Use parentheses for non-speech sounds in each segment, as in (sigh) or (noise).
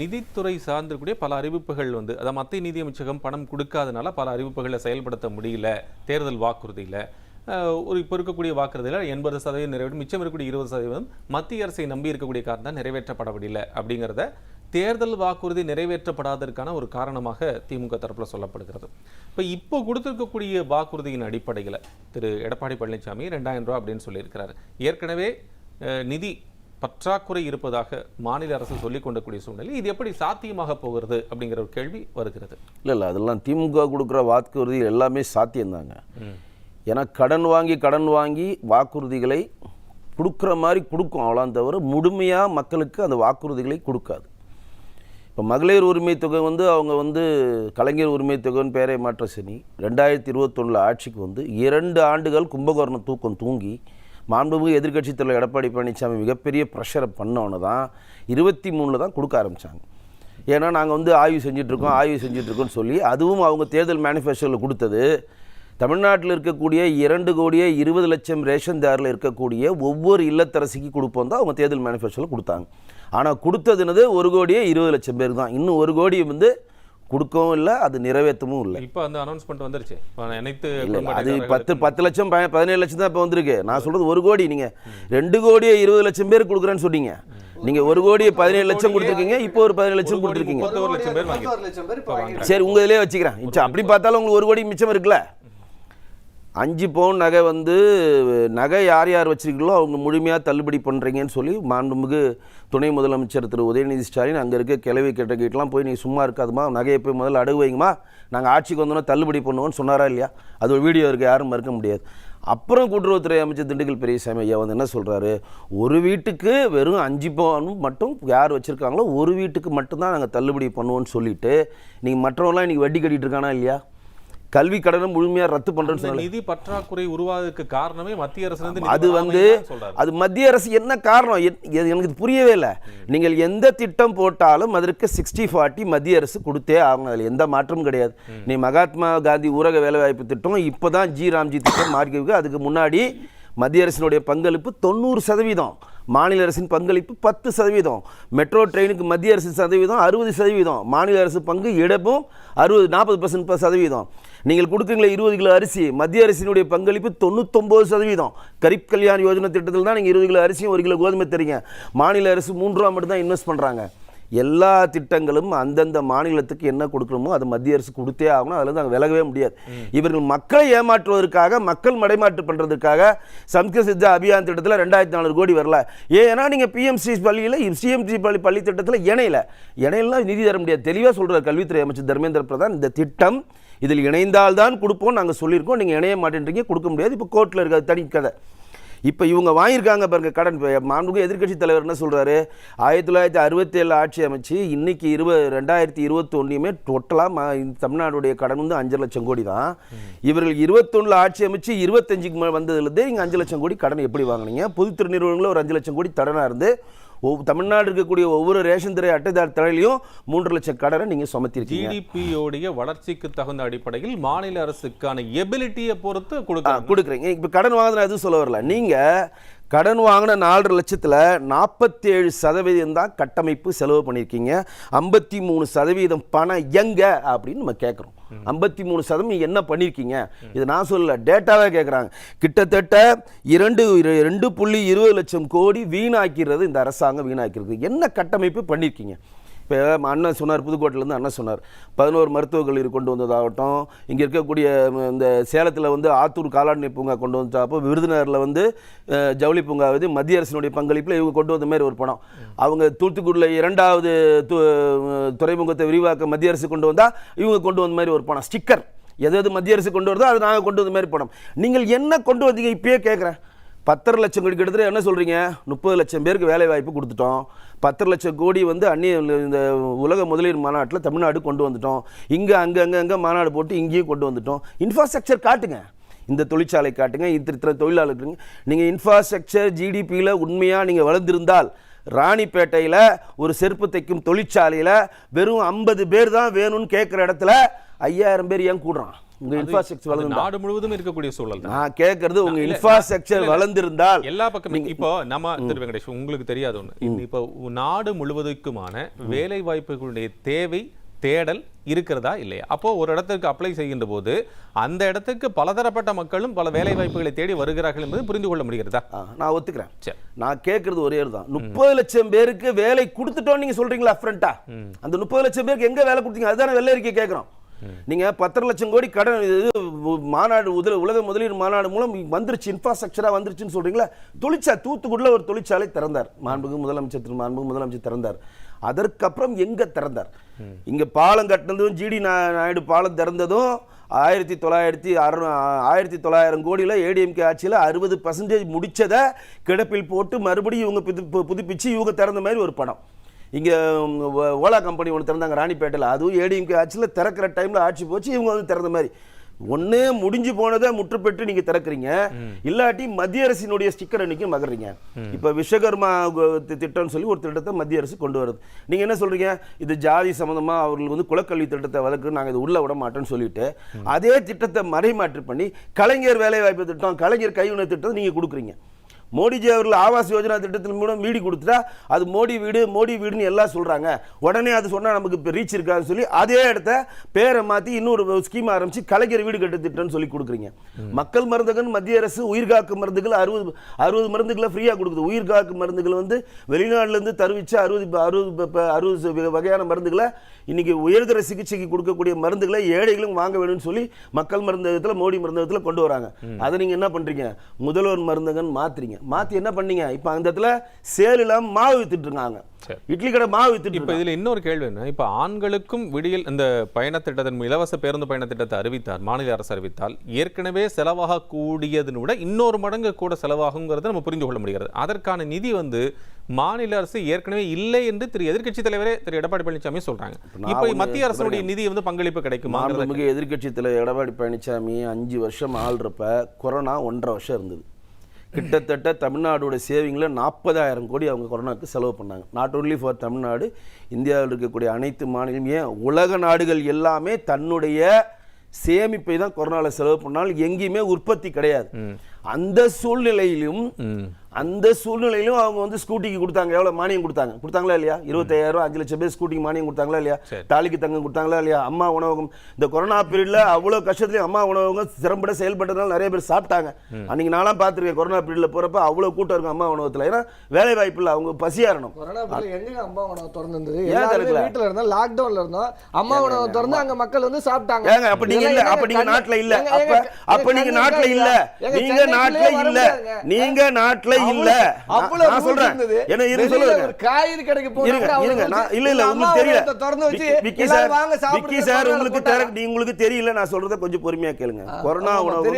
நிதித்துறை சார்ந்திருக்கக்கூடிய பல அறிவிப்புகள் வந்து அதாவது மத்திய நிதியமைச்சகம் பணம் கொடுக்காதனால பல அறிவிப்புகளை செயல்படுத்த முடியல தேர்தல் வாக்குறுதியில். ஒரு இப்போ இருக்கக்கூடிய வாக்குறுதியில் எண்பது சதவீதம் நிறைவேற்றும் மிச்சம் இருக்கக்கூடிய இருபது சதவீதம் மத்திய அரசை நம்பி இருக்கக்கூடிய காரணம் தான் நிறைவேற்றப்படவில்லை அப்படிங்கிறத தேர்தல் வாக்குறுதி நிறைவேற்றப்படாததற்கான ஒரு காரணமாக திமுக தரப்பில் சொல்லப்படுகிறது. இப்போ இப்போ கொடுத்துருக்கக்கூடிய வாக்குறுதியின் அடிப்படையில் திரு. எடப்பாடி பழனிசாமி ரெண்டாயிரம் ரூபாய் அப்படின்னு சொல்லியிருக்கிறாரு. ஏற்கனவே நிதி பற்றாக்குறை இருப்பதாக மாநில அரசு சொல்லிக் கொண்டக்கூடிய சூழ்நிலை இது எப்படி சாத்தியமாக போகிறது அப்படிங்கிற ஒரு கேள்வி வருகிறது. இல்லை இல்லை அதெல்லாம் திமுக கொடுக்குற வாக்குறுதி எல்லாமே சாத்தியம்தாங்க. ஏன்னா கடன் வாங்கி கடன் வாங்கி வாக்குறுதிகளை கொடுக்குற மாதிரி கொடுக்கும் அவ்வளோதான் தவிர முழுமையாக மக்களுக்கு அந்த வாக்குறுதிகளை கொடுக்காது. இப்போ மகளிர் உரிமை தொகை வந்து அவங்க வந்து கலைஞர் உரிமை தொகைன்னு பேரை மாற்ற சனி ரெண்டாயிரத்தி இருபத்தொன்னில் ஆட்சிக்கு வந்து இரண்டு ஆண்டுகள் கும்பகோரணம் தூக்கம் தூங்கி மாண்புமிகு எதிர்க்கட்சி தலைவர் எடப்பாடி பழனிசாமி மிகப்பெரிய ப்ரெஷரை பண்ணோன்னு தான் இருபத்தி மூணில் தான் கொடுக்க ஆரம்பித்தாங்க ஏன்னா நாங்கள் வந்து ஆய்வு செஞ்சிட்ருக்கோம் ஆய்வு செஞ்சிட்ருக்கோம்னு சொல்லி அதுவும் அவங்க தேர்தல் மேனிஃபெஸ்டோவில் கொடுத்தது. தமிழ்நாட்டில் இருக்கக்கூடிய இரண்டு கோடியே இருபது லட்சம் ரேஷன் தாரில் இருக்கக்கூடிய ஒவ்வொரு இல்லத்தரசிக்கு கொடுப்போம் தான் அவங்க தேர்தல் மேனிஃபெஸ்டோவில் கொடுத்தாங்க. ஆனால் கொடுத்ததுனது ஒரு கோடியே இருபது லட்சம் பேர் தான். இன்னும் ஒரு கோடி வந்து கொடுக்கவும் இல்லை அது நிறைவேற்றவும் இல்லை. இப்போ அந்த அனௌன்ஸ்மெண்ட் வந்துருச்சு. குடும்ப அது பத்து பத்து லட்சம் ப- பதினேழு லட்சம் தான் இப்போ வந்திருக்கு. நான் சொல்றது ஒரு கோடி நீங்க ரெண்டு கோடியே இருபது லட்சம் பேர் கொடுக்குறேன்னு சொன்னீங்க. நீங்க ஒரு கோடியே பதினேழு லட்சம் கொடுத்துருக்கீங்க இப்போ ஒரு பதினேழு லட்சம் கோடி கொடுத்துருக்கீங்க. சரி உங்க இதிலே வச்சுக்கிறேன். மிச்சம் அப்படி பார்த்தாலும் உங்களுக்கு ஒரு கோடி மிச்சம் இருக்குல்ல? அஞ்சு பவுன் நகை வந்து நகை யார் யார் வச்சுருக்கீங்களோ அவங்க முழுமையாக தள்ளுபடி பண்ணுறீங்கன்னு சொல்லி மாண்புமிகு துணை முதலமைச்சர் திரு உதயநிதி ஸ்டாலின் அங்கே இருக்க கிளவி கிட்ட கிட்டலாம் போய் நீ சும்மா இருக்காதுமா நகையை போய் முதல்ல அடகு வைங்கம்மா. நாங்கள் ஆட்சிக்கு வந்தோன்னா தள்ளுபடி பண்ணுவோம்னு சொன்னாரா இல்லையா? அது ஒரு வீடியோ இருக்குது யாரும் மறுக்க முடியாது. அப்புறம் கூட்டுறவுத்துறை அமைச்சர் திண்டுக்கல் பெரியசாமி ஐயா வந்து என்ன சொல்கிறாரு ஒரு வீட்டுக்கு வெறும் அஞ்சு பவுன் மட்டும் யார் வச்சுருக்காங்களோ ஒரு வீட்டுக்கு மட்டும்தான் நாங்கள் தள்ளுபடி பண்ணுவோம்னு சொல்லிவிட்டு நீங்கள் மற்றவங்களாம் இன்றைக்கி வட்டி கட்டிகிட்டு இருக்கானா இல்லையா? கல்வி கடனை முழுமையாக ரத்து பண்ணுறேன்னு நிதி பற்றாக்குறை உருவாவதற்கு காரணமே மத்திய இருந்து அது வந்து அது மத்திய அரசு என்ன காரணம்? எனக்கு புரியவே இல்லை. நீங்கள் எந்த திட்டம் போட்டாலும் அதற்கு சிக்ஸ்டி ஃபார்ட்டி மத்திய அரசு கொடுத்தே ஆகணும். அதில் எந்த மாற்றமும் கிடையாது. நீ மகாத்மா காந்தி ஊரக வேலைவாய்ப்பு திட்டம் இப்போ தான் ஜி ராம்ஜி திட்டம் மாறி அதுக்கு முன்னாடி மத்திய அரசினுடைய பங்களிப்பு தொண்ணூறு சதவீதம். மாநில அரசின் பங்களிப்பு பத்து சதவீதம். மெட்ரோ ட்ரெயினுக்கு மத்திய அரசு சதவீதம் அறுபது சதவீதம். மாநில அரசு பங்கு இடப்பும் அறுபது நாற்பது பர்சன்ட் சதவீதம். நீங்கள் கொடுக்குறீங்களே இருபது கிலோ அரிசி. மத்திய அரசினுடைய பங்களிப்பு தொண்ணூத்தொம்பது சதவீதம். கரீப் கல்யாண் யோஜனா திட்டத்தில் தான் நீங்கள் இருபது கிலோ அரிசியும் ஒரு கிலோ கோதுமை தரீங்க மாநில அரசு மூன்று ரூபா மட்டும் தான் இன்வெஸ்ட் பண்ணுறாங்க எல்லா திட்டங்களும் அந்தந்த மாநிலத்துக்கு என்ன கொடுக்கணுமோ அது மத்திய அரசு கொடுத்தே ஆகணும். அதில் நாங்கள் விலகவே முடியாது. இவர்கள் மக்களை ஏமாற்றுவதற்காக மக்கள் மடைமாற்று பண்ணுறதுக்காக சம்ஸ்கிருத சித்தா அபியான் திட்டத்தில் ரெண்டாயிரத்தி நானூறு கோடி வரல. ஏன்னா நீங்கள் பிஎம்சி பள்ளியில் சிஎம்சி பள்ளி பள்ளி திட்டத்தில் இணையல. இணையலாம் நிதி தர முடியாது. தெளிவாக சொல்கிறார் கல்வித்துறை அமைச்சர் தர்மேந்திர பிரதான் இந்த திட்டம் இதில் இணைந்தால்தான் கொடுப்போம் நாங்கள் சொல்லியிருக்கோம். நீங்கள் இணைய மாட்டேன்றீங்க கொடுக்க முடியாது. இப்போ கோர்ட்டில் இருக்காது தனி கதை. இப்போ இவங்க வாங்கியிருக்காங்க பாருங்கள் கடன். இப்ப மாண்புமிகு எதிர்க்கட்சி தலைவர் என்ன சொல்கிறாரு ஆயிரத்தி தொள்ளாயிரத்தி அறுபத்தேழு ஆட்சி அமைச்சு இன்னைக்கு இருபது ரெண்டாயிரத்தி இருபத்தொன்னையுமே டோட்டலாக மா தமிழ்நாடுடைய கடன் வந்து அஞ்சு லட்சம் கோடி தான். இவர்கள் இருபத்தொன்னில் ஆட்சி அமைச்சு இருபத்தஞ்சுக்கு மேலே வந்ததுலேருந்து நீங்கள் அஞ்சு லட்சம் கோடி கடன் எப்படி வாங்குனீங்க? பொதுத்துறை நிறுவனங்களும் ஒரு அஞ்சு லட்சம் கோடி தடனாக இருந்து ஒவ் தமிழ்நாடு இருக்கக்கூடிய ஒவ்வொரு ரேஷன் துறை அட்டைதார் தலையிலையும் மூன்று லட்சம் கடனை நீங்கள் சுமத்திருக்கீங்க. ஜிடிபியோடைய வளர்ச்சிக்கு தகுந்த அடிப்படையில் மாநில அரசுக்கான எபிலிட்டியை பொறுத்து கொடுக்க கொடுக்குறீங்க. இப்போ கடன் வாங்கின எதுவும் சொல்ல வரல. நீங்கள் கடன் வாங்கின நாலரை லட்சத்தில் நாற்பத்தேழு சதவீதம் தான் கட்டமைப்பு செலவு பண்ணியிருக்கீங்க. ஐம்பத்தி மூணு சதவீதம் பணம் எங்க அப்படின்னு நம்ம கேட்குறோம். ஐம்பத்தி மூணு சதவீதம் என்ன பண்ணியிருக்கீங்க? இது நான் சொல்லல டேட்டாவே கேட்குறாங்க. கிட்டத்தட்ட இரண்டு ரெண்டு புள்ளி இருபது லட்சம் கோடி வீணாக்கிறது இந்த அரசாங்கம் வீணாக்கிறது. என்ன கட்டமைப்பு பண்ணியிருக்கீங்க? இப்போ அண்ணன் சொன்னார் புதுக்கோட்டையிலேருந்து அண்ணன் சொன்னார். பதினோரு மருத்துவக் கல்லூரி கொண்டு வந்ததாகட்டும் இங்கே இருக்கக்கூடிய இந்த சேலத்தில் வந்து ஆத்தூர் காலாண்மை பூங்கா கொண்டு வந்தப்போ விருதுநகரில் வந்து ஜவுளி பூங்கா வந்து மத்திய அரசினுடைய பங்களிப்பில் இவங்க கொண்டு வந்த மாதிரி ஒரு படம். அவங்க தூத்துக்குடியில் இரண்டாவது து- துறைமுகத்தை விரிவாக்க மத்திய அரசு கொண்டு வந்தால் இவங்க கொண்டு வந்த மாதிரி ஒரு படம். ஸ்டிக்கர். எது எது மத்திய அரசு கொண்டு வருதோ அது நாங்கள் கொண்டு வந்த மாதிரி படம். நீங்கள் என்ன கொண்டு வந்தீங்க இப்பயே கேட்குறேன் பத்தரை லட்சம் கோடி கிட்டத்தட்ட என்ன சொல்கிறீங்க முப்பது லட்சம் பேருக்கு வேலை வாய்ப்பு கொடுத்துட்டோம். பத்தரை லட்சம் கோடி வந்து அந்நிய இந்த உலக முதலீடு மாநாட்டில் தமிழ்நாடு கொண்டு வந்துட்டோம். இங்கே அங்கே அங்கே அங்கே மாநாடு போட்டு இங்கேயும் கொண்டு வந்துட்டோம். இன்ஃப்ராஸ்ட்ரக்சர் காட்டுங்க. இந்த தொழிற்சாலை காட்டுங்க. இத்தனை இத்தனை தொழிலாளர்கள் நீங்கள் இன்ஃப்ராஸ்ட்ரக்சர் ஜிடிபியில் உண்மையாக நீங்கள் வளர்ந்திருந்தால் ராணிப்பேட்டையில் ஒரு செருப்பு தைக்கும் தொழிற்சாலையில் வெறும் ஐம்பது பேர் தான் வேணும்னு கேட்குற இடத்துல ஐயாயிரம் பேர் ஏன் கூடுறான்? உங்க இன்ஃப்ராஸ்ட்ரக்சர் வளர்ந்து நாடு முழுவதும் இருக்கக்கூடிய சூழல் நான் கேட்கறது உங்க இன்ஃப்ராஸ்ட்ரக்சர் வளர்ந்திருந்தால் எல்லா பக்கமும் இப்போ நம்ம திரு வெங்கடேஷ் உங்களுக்கு தெரியாது இந்த இப்போ நாடு முழுவதுக்குமான வேலை வாய்ப்புகளுடைய தேவை தேடல் இருக்கிறதா இல்லையா? அப்போ ஒரு இடத்துக்கு அப்ளை செய்கின்ற போது அந்த இடத்துக்கு பலதரப்பட்ட மக்களும் பல வேலை வாய்ப்புகளை தேடி வருகிறார்கள் என்பது புரிந்து கொள்ள முடிகிறதா? நான் ஒத்துக்கிறேன். சரி. நான் கேட்கறது ஒரே தான். முப்பது லட்சம் பேருக்கு வேலை கொடுத்துட்டோம் நீங்க சொல்றீங்களா ஃப்ரண்டா அந்த முப்பது லட்சம் பேருக்கு எங்க வேலை கொடுத்தீங்க? அதுதானே வெள்ளை அறிக்கை கேட்கிறோம் நீங்க பத்தரை லட்சம் கோடி கடன் இது மாநாடு உதல உலக முதலீடு மாநாடு மூலம் வந்துருச்சு இன்ஃப்ராஸ்ட்ரக்சராக வந்துருச்சுன்னு சொல்றீங்களா தொழிற்சா தூத்துக்குடியில் ஒரு தொழிற்சாலை திறந்தார். மாண்புக்கு முதலமைச்சர் திரு மாண்புக்கு முதலமைச்சர் திறந்தார். அதற்கப்புறம் எங்க திறந்தார்? இங்க பாலம் கட்டினதும் ஜிடி நாயுடு பாலம் திறந்ததும் ஆயிரத்தி தொள்ளாயிரத்தி அறு ஆயிரத்தி தொள்ளாயிரம் கோடியில் ஏடிஎம்கே ஆட்சியில் அறுபது பர்சன்டேஜ் முடிச்சதை கிடப்பில் போட்டு மறுபடியும் இவங்க புது புதுப்பிச்சு இவங்க திறந்த மாதிரி ஒரு படம். இங்கே ஓலா கம்பெனி ஒன்று திறந்தாங்க ராணிப்பேட்டையில். அதுவும் ஏடிஎம்கே ஆட்சியில் திறக்கிற டைமில் ஆட்சி போச்சு இவங்க வந்து திறந்த மாதிரி. ஒண்ணு முடிஞ்சு போனதை முற்றுப்பெற்று நீங்க திறக்கிறீங்க. இல்லாட்டி மத்திய அரசினுடைய ஸ்டிக்கர் அன்னைக்கு மகறீங்க இப்ப விஸ்வகர்மா திட்டம்னு சொல்லி ஒரு திட்டத்தை மத்திய அரசு கொண்டு வருது. நீங்க என்ன சொல்றீங்க? இது ஜாதி சம்பந்தமா அவர்கள் வந்து குலக்கல்வி திட்டத்தை வளர்க்கு நாங்க இது உள்ள விட மாட்டோம்னு சொல்லிட்டு அதே திட்டத்தை மறைமாற்று பண்ணி கலைஞர் வேலைவாய்ப்பு திட்டம் கலைஞர் கைவினை திட்டம் நீங்க கொடுக்குறீங்க. மோடிஜி அவர்கள் ஆவாஸ் யோஜனா திட்டத்தின் மூலம் வீடு கொடுத்துட்டா அது மோடி வீடு மோடி வீடுன்னு எல்லாம் சொல்றாங்க. உடனே அது சொன்னா நமக்கு இப்போ ரீச் இருக்காதுன்னு சொல்லி அதே இடத்த பேரை மாத்தி இன்னொரு ஸ்கீம் ஆரம்பிச்சு கலைஞர் வீடு கட்டு திட்டம்னு சொல்லி கொடுக்குறீங்க. மக்கள் மருந்தகன் மத்திய அரசு உயிர்காக்கு மருந்துகள் அறுபது அறுபது மருந்துகளை ஃப்ரீயா கொடுக்குது. உயிர்காக்கு மருந்துகள் வந்து வெளிநாட்டுல இருந்து தருவிச்சு அறுபது அறுபது அறுபது வகை- வகையான மருந்துகளை இன்னைக்கு உயர்தர சிகிச்சைக்கு கொடுக்கக்கூடிய மருந்துகளை ஏழைகளும் வாங்க வேணும்னு சொல்லி மக்கள் மருந்தகத்துல மோடி மருந்தகத்துல கொண்டு வராங்க. அதை நீங்க என்ன பண்றீங்க? முதல்வர் மருந்தகன் மாத்துறீங்க. மாத்தி என்ன பண்ணீங்க? இப்ப அந்த இடத்துல சேல் இல்லாம மாவு சரி. இட்லி கடை மாவு வித்துட்டு இப்போ இதுல இன்னொரு கேள்வி என்ன? இப்போ ஆண்களுக்கும் விடியல் இந்த பயண திட்டத்தின் இலவச பேருந்து பயண திட்டத்தை அறிவித்தார் மாநில அரசு அறிவித்தால். ஏற்கனவே செலவாக கூடியதன் விட இன்னொரு மடங்கு கூட செலவாகுங்கிறத நம்ம புரிந்து கொள்ள முடிகிறது. அதற்கான நிதி வந்து மாநில அரசு ஏற்கனவே இல்லை என்று திரு எதிர்க்கட்சி தலைவரே திரு எடப்பாடி பழனிசாமி சொல்றாங்க. இப்போ மத்திய அரசுடைய நிதி வந்து பங்களிப்பு கிடைக்குமாங்கிறது மாண்புமிகு எதிர்க்கட்சி தலைவர் எடப்பாடி பழனிசாமி அஞ்சு வருஷம் ஆள்றப்ப கொரோனா ஒன்றரை வருஷம் இருந்தது. கிட்டத்தட்ட தமிழ்நாடோட சேவிங்கில் நாற்பதாயிரம் கோடி அவங்க கொரோனாக்கு செலவு பண்ணாங்க. நாட் only ஃபார் தமிழ்நாடு இந்தியாவில் இருக்கக்கூடிய அனைத்து மாநிலம் ஏன் உலக நாடுகள் எல்லாமே தன்னுடைய சேமிப்பை தான் கொரோனாவில் செலவு பண்ணாலும் எங்கேயுமே உற்பத்தி கிடையாது. அந்த சூழ்நிலையிலும் அந்த சூழ்நிலையிலும் அவங்க வந்து ஸ்கூட்டிக்கு கொடுத்தாங்க. எவ்வளவு மானியம் கொடுத்தாங்க? கொடுத்தாங்களா இல்லையா? இருபத்தாயிரம் அஞ்சு லட்சம் பேர் ஸ்கூட்டிக்கு மானியம் கொடுத்தாங்களா இல்லையா. தாலிக்கு தங்கம் கொடுத்தாங்களா இல்லையா? அம்மா உணவகம். இந்த கொரோனா பீரியட்ல அவ்வளவு கஷ்டத்துலயும் அம்மா உணவகம் திறம்பட செயல்பட்டதுனால நிறைய பேர் சாப்பிட்டாங்க. அன்னைக்கு நான்லாம் பார்த்திருக்கேன் கொரோனா பீரியட்ல போறப்ப அவ்வளவு கூட்டம் இருக்கும் அம்மா உணவகத்துல. ஏன்னா வேலை வாய்ப்பு இல்லை அவங்க பசியாரணும் கொரோனா பீரியட்ல எங்கங்க அம்மா உணவு திறந்திருந்தது? வீட்டுல இருந்தோம் லாக்டவுன்ல இருந்தோம். அம்மா உணவு திறந்து அங்க மக்கள் வந்து சாப்பிட்டாங்க. ஏங்க அப்ப நீங்க இல்ல அப்ப நீங்க நாட்டுல இல்ல. அப்ப அப்ப எங்க நீங்க கண்ணு நாட்டுல இல்ல. எங்க நீங்க சென்னைக்குள்ளே நாட்டுல இல்ல. முடியாதுங்க. நீங்க நாட்டுல இல்ல. அவ்வளவு சொல்றேன். என்ன இரு சொல்லுங்க. காய்கறி கடைக்கு இருங்க நான் இல்ல இல்ல உங்களுக்கு தெரியல. திறந்து வச்சு விக்கி- சார் விக்கி சார் உங்களுக்கு நீ உங்களுக்கு தெரியல நான் சொல்றத கொஞ்சம் பொறுமையா கேளுங்க. கொரோனா உணவகம்.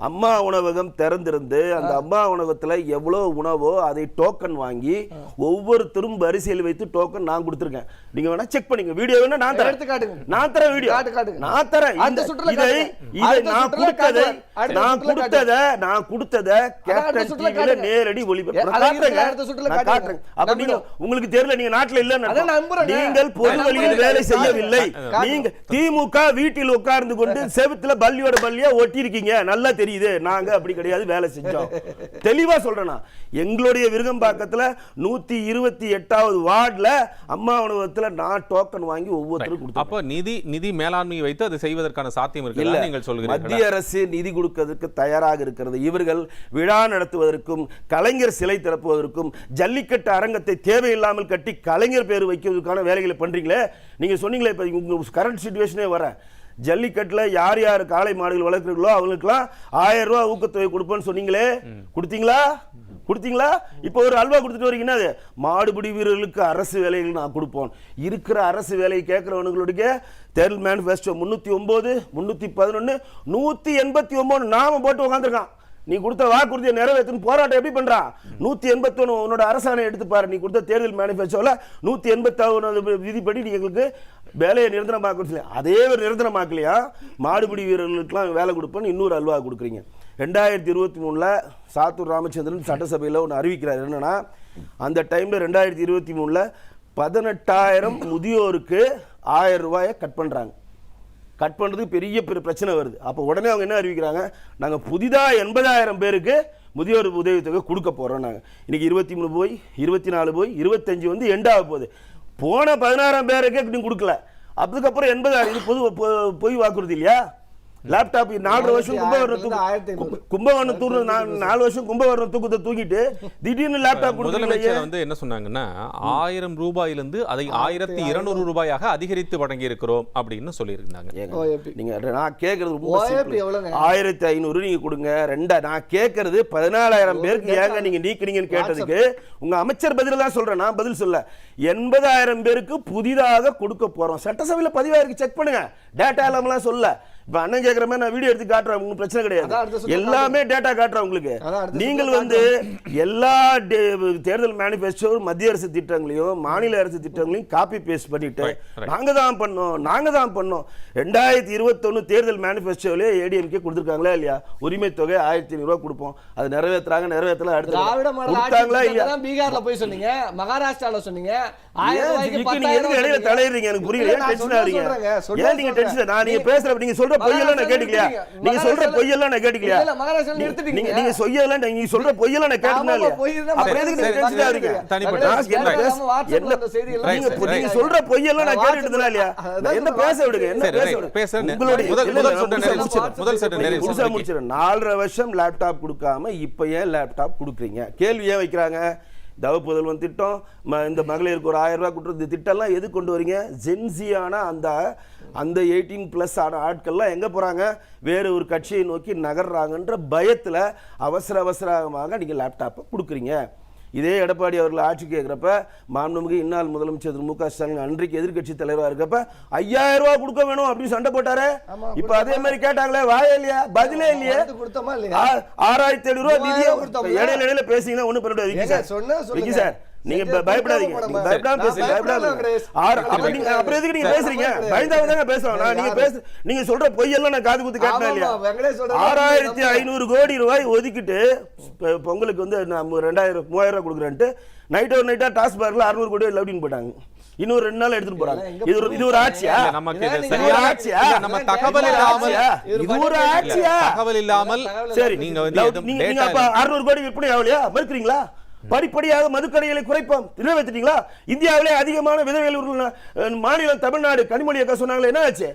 அம்மா உணவகம் திறந்திருந்து அந்த அம்மா உணவகத்துல எவ்வளவு உணவோ அதை டோக்கன் வாங்கி ஒவ்வொருத்தரும் வரிசையில் வைத்து டோக்கன் நான் கொடுத்திருக்கேன். நீங்க வேணா செக் பண்ணிங்க வீடியோ வேணா நான் தரேன். எடுத்து காட்டுங்க. நான் தரேன் வீடியோ காட்டு, காட்டுங்க. நான் தரேன். இந்த- சுற்றுல இதை. இதை நான் கொடுத்ததை நான் கொடுத்ததை நான் கொடுத்ததை கேப்டன் டிவில. நேரடி ஒளிபரப்பு அப்ப நீங்க. உங்களுக்கு தெரியல நீங்க நாட்டுல. நம்புறேங்க. நீங்கள் பொது வழியில். வேலை. செய்யவில்லை. நீங்க திமுக வீட்டில் உட்கார்ந்து கொண்டு (laughs) செவுத்துல பல்லியோட பல்லியா ஒட்டி இருக்கீங்க நல்லா தெரியுது நாங்க அப்படி கிடையாது வேலை செஞ்சோம் தெளிவா சொல்றேன். எங்களுடைய விருகம்பாக்கத்துல நூத்தி இருபத்தி எட்டாவது வார்டுல அம்மா உணவகத்துல நான் டோக்கன் வாங்கி ஒவ்வொருத்தரும் கொடுத்தேன் அப்போ நிதி நிதி மேலாண்மையை வைத்து அதை செய்வதற்கான சாத்தியம் இல்ல இருக்குல்ல நீங்கள் சொல்கிறீர்கள் மத்திய அரசு நிதி கொடுக்கிறதுக்கு தயாராக இருக்கிறது இவர்கள் விழா நடத்துவதற்கும் கலைஞர் சிலை திறப்புவதற்கும் ஜல்லிக்கட்டு அரங்கத்தை தேவையில்லாமல் கட்டி கலைஞர் பேர் வைக்கிறதுக்கான வேலைகளை பண்றீங்களே? நீங்க சொன்னீங்களே இப்போ உங்கள் கரண்ட் சுச்சுவேஷனே வர. ஜல்லிக்கட்டுல யார் யார் காளை மாடுகள் வளர்க்குறீங்களோ அவங்களுக்குலாம் ஆயிரம் ரூபா ஊக்கத்தொகை கொடுப்பேன்னு சொன்னீங்களே. கொடுத்தீங்களா? கொடுத்தீங்களா? இப்போ ஒரு அல்வா கொடுத்துட்டு வரீங்கன்னா அது மாடுபிடி வீரர்களுக்கு அரசு வேலைகள் நான் கொடுப்போம். இருக்கிற அரசு வேலையை கேட்குறவனுங்களுடைய தேர்தல் மேனிஃபெஸ்டோ முந்நூற்றி ஒம்பது முந்நூற்றி பதினொன்று நூற்றி எண்பத்தி ஒம்பது நாம போட்டு உட்காந்துருக்கான் நீ கொடுத்த வாக்குறுதியை நிறைவேற்றுன்னு போராட்டம் எப்படி பண்ணுறான் நூற்றி எண்பத்தொன்று உன்னோட அரசாணை எடுத்து பாரு. நீ கொடுத்த தேர்தல் மேனிஃபெஸ்டோவில் நூற்றி எண்பத்தாவது விதிப்படி நீ எங்களுக்கு வேலையை நிரந்தரமாக்க சொல்லி அதே ஒரு நிரந்தரமாக்கலையா? மாடுபிடி வீரர்களுக்கெல்லாம் வேலை கொடுப்பேன்னு இன்னொரு அல்வா கொடுக்குறீங்க. ரெண்டாயிரத்தி இருபத்தி மூணில் சாத்தூர் ராமச்சந்திரன் சட்டசபையில் ஒன்று அறிவிக்கிறார். என்னென்னா அந்த டைமில் ரெண்டாயிரத்தி இருபத்தி மூணில் பதினெட்டாயிரம் முதியோருக்கு ஆயிரம் ரூபாயை கட் பண்ணுறாங்க கட் பண்ணுறதுக்கு பெரிய பெரிய பிரச்சனை வருது. அப்போ உடனே அவங்க என்ன அறிவிக்கிறாங்க? நாங்கள் புதிதாக எண்பதாயிரம் பேருக்கு முதியோர் உதவித்தொகை கொடுக்க போகிறோம் நாங்கள் இன்றைக்கி இருபத்தி மூணு போய் இருபத்தி நாலு போய் இருபத்தஞ்சி வந்து எண்டாக போகுது. போன பதினாறாம் பேருக்கே நீங்கள் கொடுக்கல. அதுக்கப்புறம் எண்பதாயிரம் இது பொது பொய் வாக்குறுதி இல்லையா? லேப்டாப் நாலரை வருஷம் கும்பகோணம் தூக்கு ஆயிரத்தி ஐநூறு. கும்பகோணம் தூக்கு நா- நாலு வருஷம் கும்பகோணம் தூக்கத்தை தூக்கிட்டு திடீர்னு லேப்டாப் முதலமைச்சர் வந்து என்ன சொன்னாங்கன்னா ஆயிரம் ரூபாயிலிருந்து அதை ஆயிரத்தி இருநூறு ரூபாயாக அதிகரித்து வழங்கி இருக்கிறோம் அப்படின்னு சொல்லியிருந்தாங்க. நீங்க நான். எவ்வளவுங்க? ஆயிரத்தி ஐநூறு நீங்க கொடுங்க ரெண்டா நான் கேக்குறது பதினாலாயிரம் பேருக்கு ஏங்க நீங்க நீக்குறீங்கன்னு கேட்டதுக்கு உங்க அமைச்சர் பதில் தான் சொல்றேன் நான் பதில் சொல்ல எண்பதாயிரம் பேருக்கு புதிதாக கொடுக்க போறோம் சட்டசபையில பதிவாயிருக்கு செக் பண்ணுங்க டேட்டா இல்லாமலாம் சொல்ல இப்ப அண்ணன் கேக்குற மாதிரி நான் வீடியோ எடுத்து காட்டுறேன். உங்களுக்கு பிரச்சனை கிடையாது. எல்லாமே டேட்டா காட்டுறேன் உங்களுக்கு. நீங்கள் வந்து எல்லா தேர்தல் மேனிஃபெஸ்டோ மத்திய அரசு திட்டங்களையும் மாநில அரசு திட்டங்களையும் காப்பி பேஸ்ட் பண்ணிட்டு. நாங்க தான் பண்ணோம் நாங்க தான் பண்ணோம். ரெண்டாயிரத்தி இருபத்தொன்னு தேர்தல் மேனிஃபெஸ்டோலே ஏடிஎம்கே கொடுத்துருக்காங்களா இல்லையா? உரிமை தொகை ஆயிரத்தி ஐநூறு ரூபாய் கொடுப்போம். அது நிறைவேத்துறாங்க நிறைவேற்றல அடுத்து கொடுத்தாங்களா இல்லையா? பீகார்ல போய் சொன்னீங்க மகாராஷ்டிரால சொன்னீங்க இடையில. தலையிடுறீங்க எனக்கு புரியல. ஏன் நான் டென்ஷன் ஆறீங்க ஏன் நீங்க சொல்றேன். டென்ஷன் நான் நீங்க பேசுற நீங்க சொல்ற பொய்யெல்லாம் நான் கேட்டுக்கலையா? நீங்க சொல்ற பொய்யெல்லாம் நான் கேட்டுக்கலையா. நீங்க நீங்க சொல்லியெல்லாம் நீங்க சொல்ற பொய்யெல்லாம் நான் அப்புறம் எதுக்கு நீங்க டென்ஷன் ஆறீங்க நான் என்ன பேச- என்ன நீங்க. சொல்ற பொய்யெல்லாம் நான் வாட்ஸ்அப்ல- கேட்டுட்டு இல்லையா? என்ன பேச விடுங்க என்ன பேச. விடுங்க. உங்களுடைய முதல்- முதல் நாலரை வருஷம் லேப்டாப் கொடுக்காம இப்ப ஏன் லேப்டாப் கொடுக்குறீங்க? கேள்வி ஏன் வைக்கிறாங்க? தவ புதல்வன் திட்டம் ம- இந்த மகளிருக்கு ஒரு ஆயிரம் ரூபா கொடுத்துருந்த திட்டம்லாம் எது கொண்டு வரீங்க? ஜென்சியான அந்த அந்த எயிட்டீன் ப்ளஸ் ஆன ஆட்கள்லாம் எங்கே போகிறாங்க வேறு ஒரு கட்சியை நோக்கி நகர்றாங்கன்ற பயத்தில் அவசர அவசரமாக நீங்கள் லேப்டாப்பை கொடுக்குறீங்க. இதே எடப்பாடி அவர்கள் ஆட்சி கேட்குறப்ப மாண்புமிகு இந்நாள் முதலமைச்சர் திரு மு க ஸ்டாலின் அன்றைக்கு எதிர்க்கட்சி தலைவராக இருக்கப்ப ஐயாயிரம் ரூபாய் கொடுக்க வேணும் அப்படின்னு சண்டை போட்டாரு. இப்போ அதே மாதிரி கேட்டாங்களே வாயே இல்லையா? பதிலே இல்லையே? கொடுத்தோமா ஆறாயிரத்தி ஐநூறு ரூபாய்? இடையில இடையில பேசிங்கன்னா ஒன்றும் பண்ண சார். சொன்னா சார். நீங்க பயப்படாதீங்க. பயப்படாம பேசுங்க அப்புறம் நீங்க-. அப்புறம் எதுக்கு நீங்க பேசுறீங்க. பயந்தாவ தாங்க பேசுறோம். நான் நீங்க? பேசு நீங்க சொல்ற பொய்யெல்லாம் நான் காது குத்து காட்டினா இல்லையா? ஆறாயிரத்தி. ஐநூறு கோடி ரூபாய் ஒதுக்கிட்டு பொங்கலுக்கு வந்து நான் ரெண்டாயிரம் மூவாயிரம் ரூபாய் கொடுக்குறேன்ட்டு நைட் ஒரு நைட்டா டாஸ்மார்க்ல அறுநூறு கோடி லவுடின்னு போட்டாங்க. இன்னும் ரெண்டு நாள் எடுத்துட்டு போறாங்க. இது ஒரு இது ஒரு ஆட்சியா? நமக்கு சரியான ஆட்சியா? நம்ம தகவல் இல்லாமல் இது ஒரு ஆட்சியா? தகவல் இல்லாமல் சரி நீங்க வந்து நீங்க அப்ப அறுநூறு கோடி விற்பனை ஆகலையா? மறுக்கிறீங்களா? படிப்படியாக மதுக்கடைகளை குறைப்போம். நிறைவேற்றிட்டீங்களா இந்தியாவிலே அதிகமான விதவைகள் மாநிலம் தமிழ்நாடு கனிமொழி அக்கா சொன்னாங்களே என்ன ஆச்சு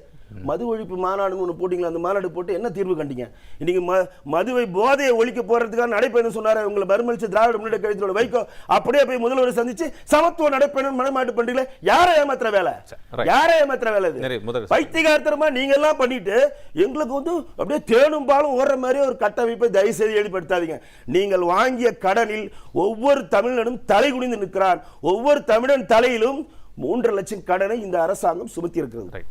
மது ஒழிப்பு மாநாடுன்னு ஒன்று போட்டிங்களா? அந்த மாநாடு போட்டு என்ன தீர்வு கண்டீங்க? இன்னைக்கு ம மதுவை போதையை ஒழிக்க போறதுக்காக நடைபயணம் சொன்னாரு? உங்களை மறுமலிச்சு திராவிட முன்னேற்ற கழகத்தோட வைக்கோ அப்படியே போய் முதல்வரை சந்திச்சு சமத்துவ நடைபயணம் மனமாட்டு பண்றீங்களே? யாரை ஏமாத்துற வேலை. யாரை ஏமாத்துற வேலை இது? பைத்தியகாரத்தனமா நீங்க எல்லாம் பண்ணிட்டு எங்களுக்கு வந்து அப்படியே தேனும் பாலும் ஓடுற மாதிரி ஒரு கட்டமைப்பை தயவு செய்து ஏற்படுத்தாதீங்க. நீங்கள் வாங்கிய கடனில் ஒவ்வொரு தமிழனும் தலை குனிந்து நிற்கிறான். ஒவ்வொரு தமிழன் தலையிலும் மூன்று லட்சம் கடனை இந்த அரசாங்கம் சுமத்தி இருக்கிறது.